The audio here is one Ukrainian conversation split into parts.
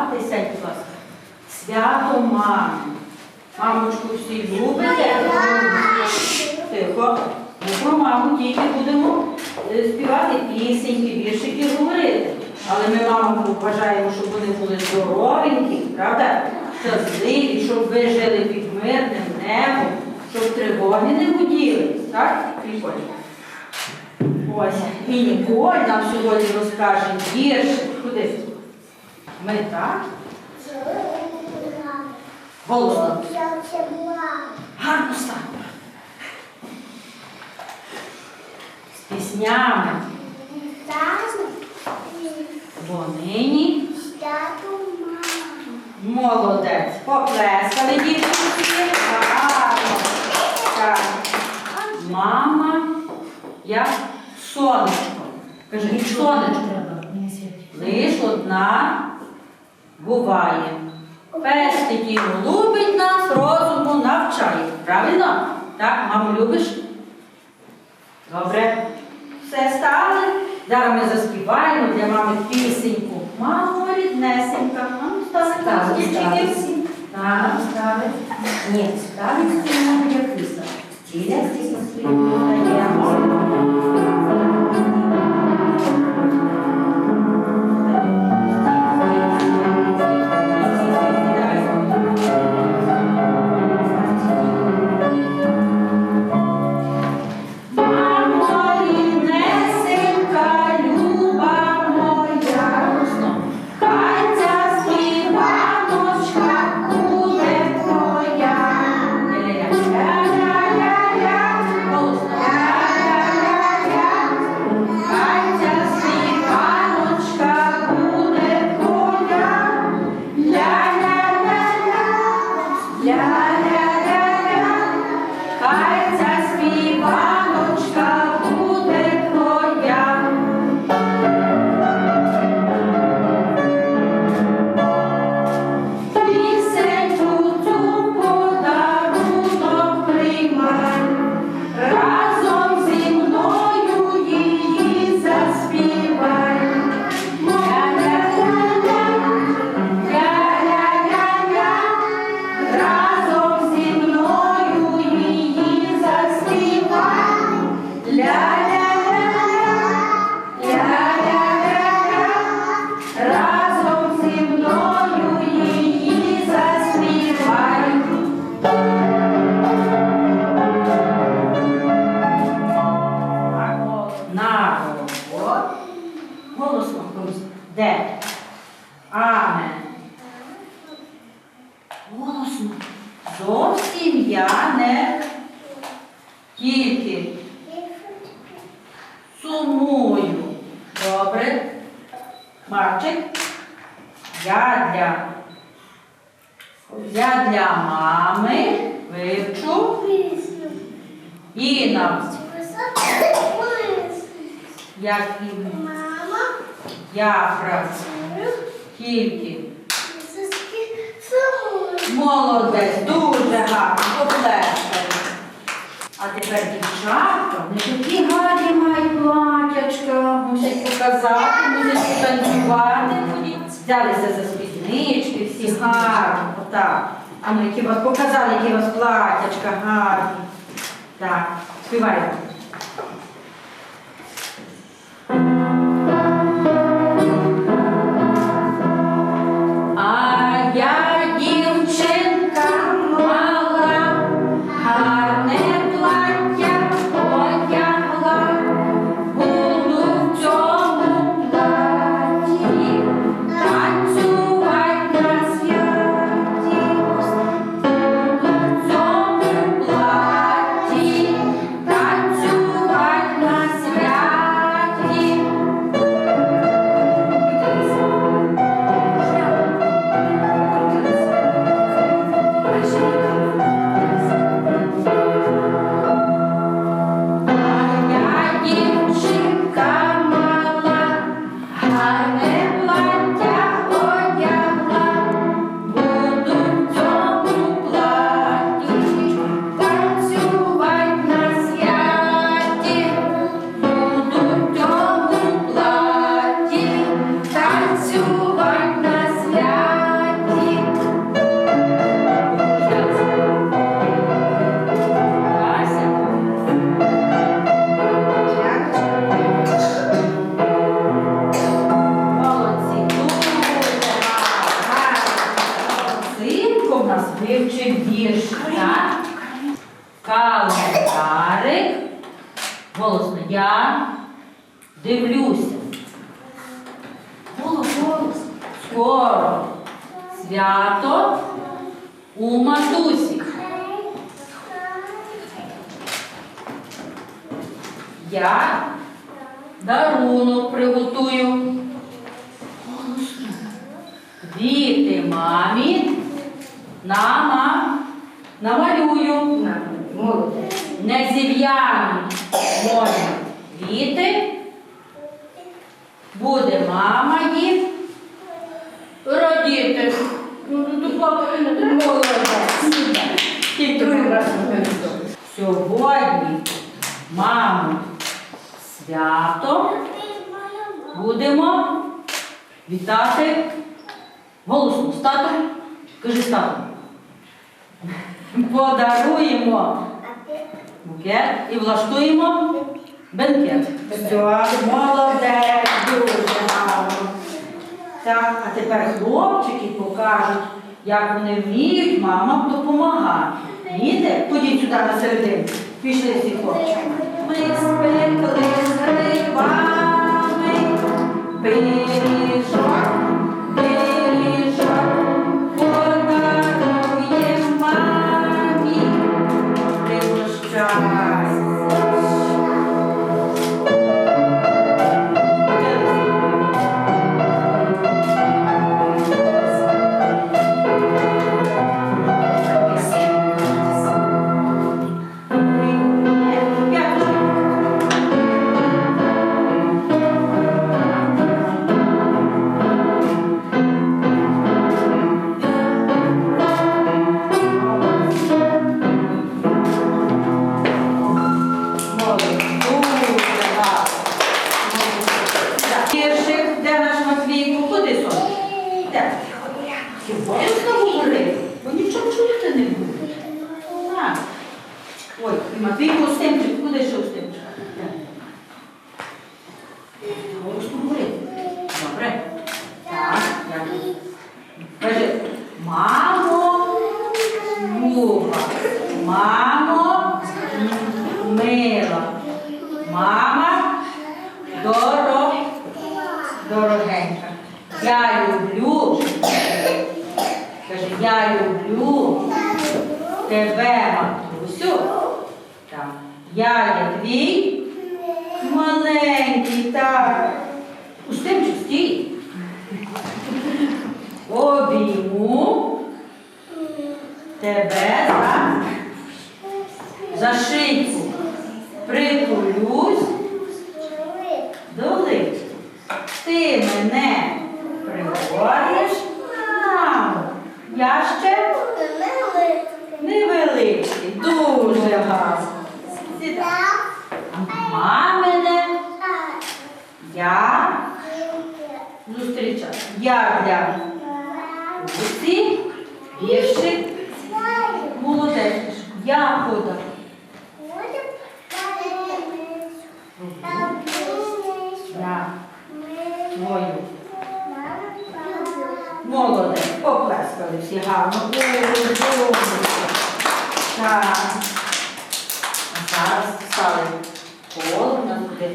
відсвяткувати, сядь, будь ласка, свято мами. Мамочку всі любите? Тихо. Ми про маму тільки будемо е, співати пісеньки, віршики говорити. Але ми маму вважаємо, щоб вони були здоровенькі, правда? Щасливі, щоб ви жили під мирним небом, щоб тривоги не буділи. Так? Ніколь? Ось. І Ніколь нам сьогодні розкаже вірш. Куди? Ми так? Голосно. Гарно стане. З піснями. Бо нині молодець. Поплескали дівчинки. Гарно. Так. Мама, як сонечко. Кажи, сонечко. Лиш одна буває. Пестить і голубить нас, розуму навчає. Правильно? Так, маму любиш? Добре. Все стали. Зараз ми заспіваємо для мами пісеньку. Мамо, ріднесенька, мамо, стали Стали, стали. Так, стали. Ні, стіна як киса. Стіля стіса стоїть. Не тільки сумую. Добре. Марчик. Я для, я для мами вивчу і нам, як і я працюю, тільки молодець, дуже гарно, поплескали. А тепер дівчатка, вони такі гарні мають платячка, мусять показати, мусять потанцювати. Взялися за спіднички, всі гарні, отак. А ну, які вас показали, які у вас платячка гарні. Так, співаємо. Я дарунок приготую. Квіти мамі нама намалюю. Не зів'яні мої квіти. Буде мама їх родити. Ну, ну, свято будемо вітати голосно. З татом. Кажи з. Подаруємо букет і влаштуємо бенкет. Все, молодець, дуже гарно. Так, а тепер хлопчики покажуть, як вони вміють мамам допомагати. Віте? Ходіть сюди на середину. Пішли всі хлопчики. Ми спекли грибами, пиріжок, тебе, матусю. Так. Я є твій маленький, так. Устимчик, стій. Обійму тебе за, за шийку. Притулюсь до личка. Ти мене пригорнеш, мамо. Я ще невеличкий, дуже гарно. Мамине я зустрічаю. Я для усі віршик молодець. Я твою. Молодець. Поплескали всі гарно. Ой, А зараз стали коло, у нас буде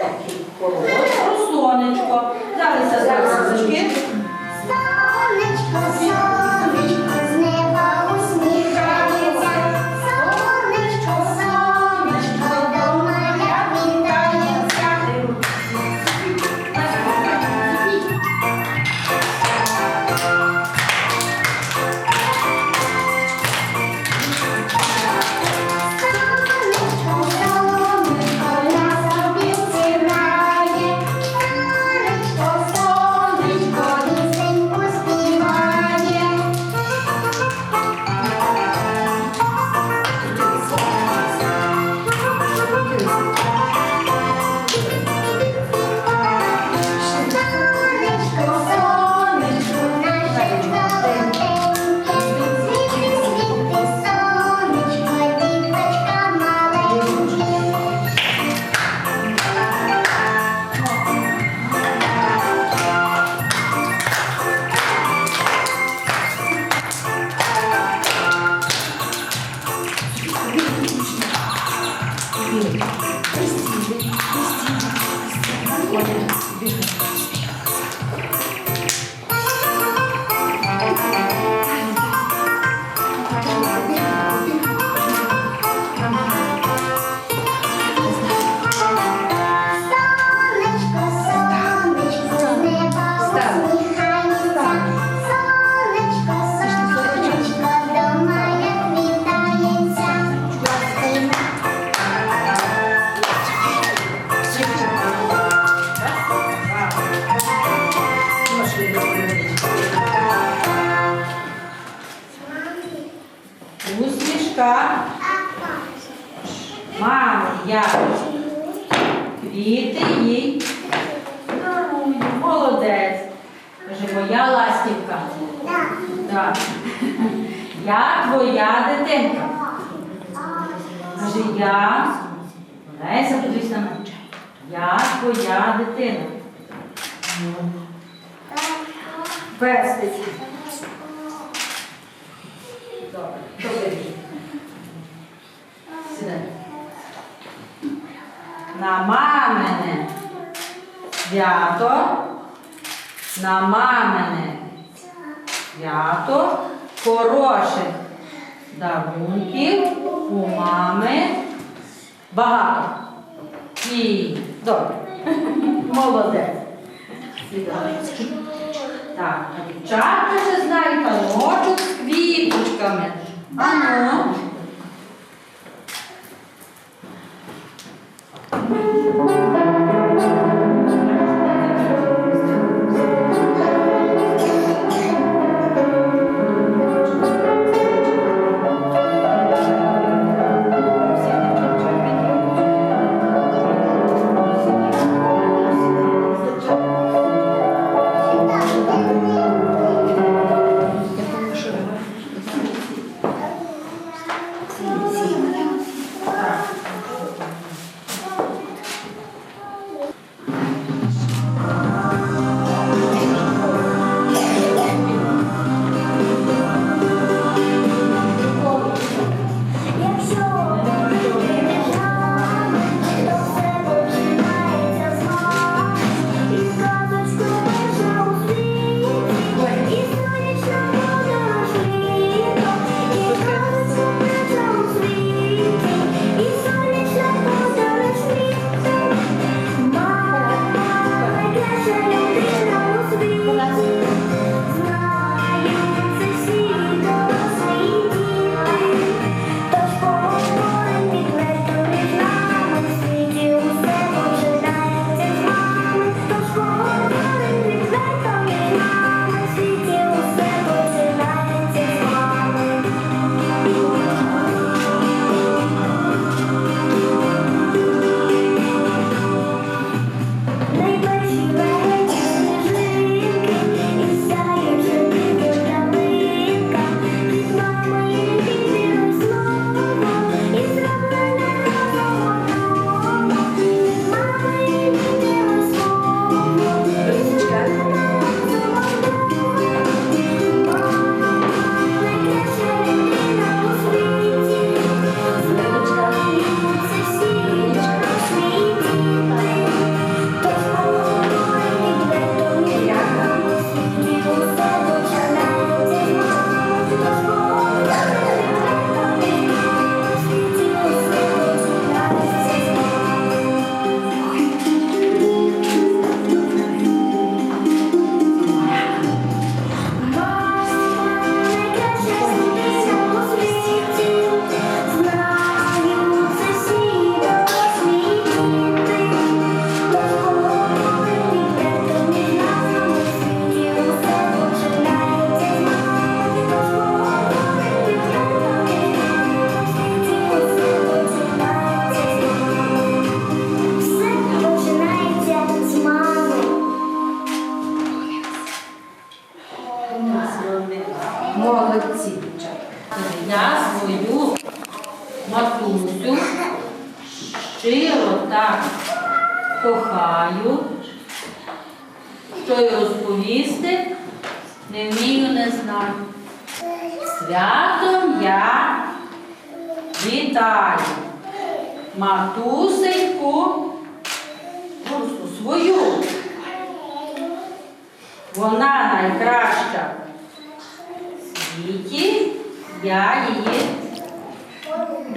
такий коротко, твоя дитина. Пестить. Добре, добре. Сідай. На мамине свято, на мамине свято, хороших дарунків у мами багато. І добре. Молодець. Так, а дівчатка ще знають паночок з квіточками. Ану. Thank you.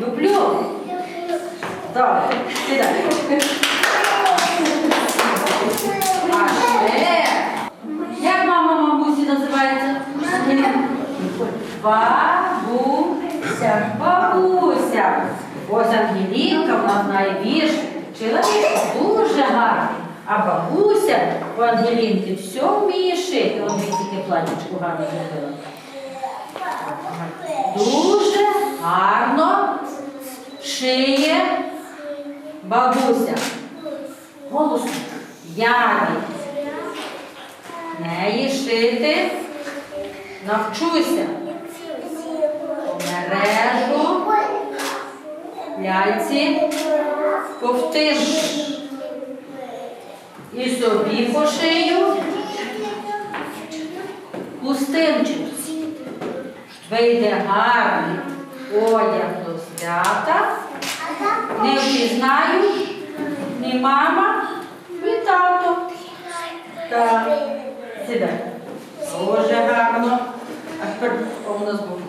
Люблю. Добре, сідай. А як мама мамусі називається? Бабуся. Бабуся. Ось Ангелінка, знає вірш, вчила вірш дуже гарно. А бабуся у Ангелінки все вміє шити. Он тільки платічку гарно зробила. Дуже гарно шиє бабуся. Голосно. Я неї шити навчуся. Мережу, ляльці, ковтинку. І собі пошию хустинчик. Вийде гарний одяг свята. Не впізнаю ні мама, ні тато. Так, сідай. Дуже гарно. А тепер у нас бабуся.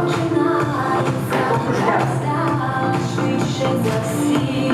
починається, швидше за всіх.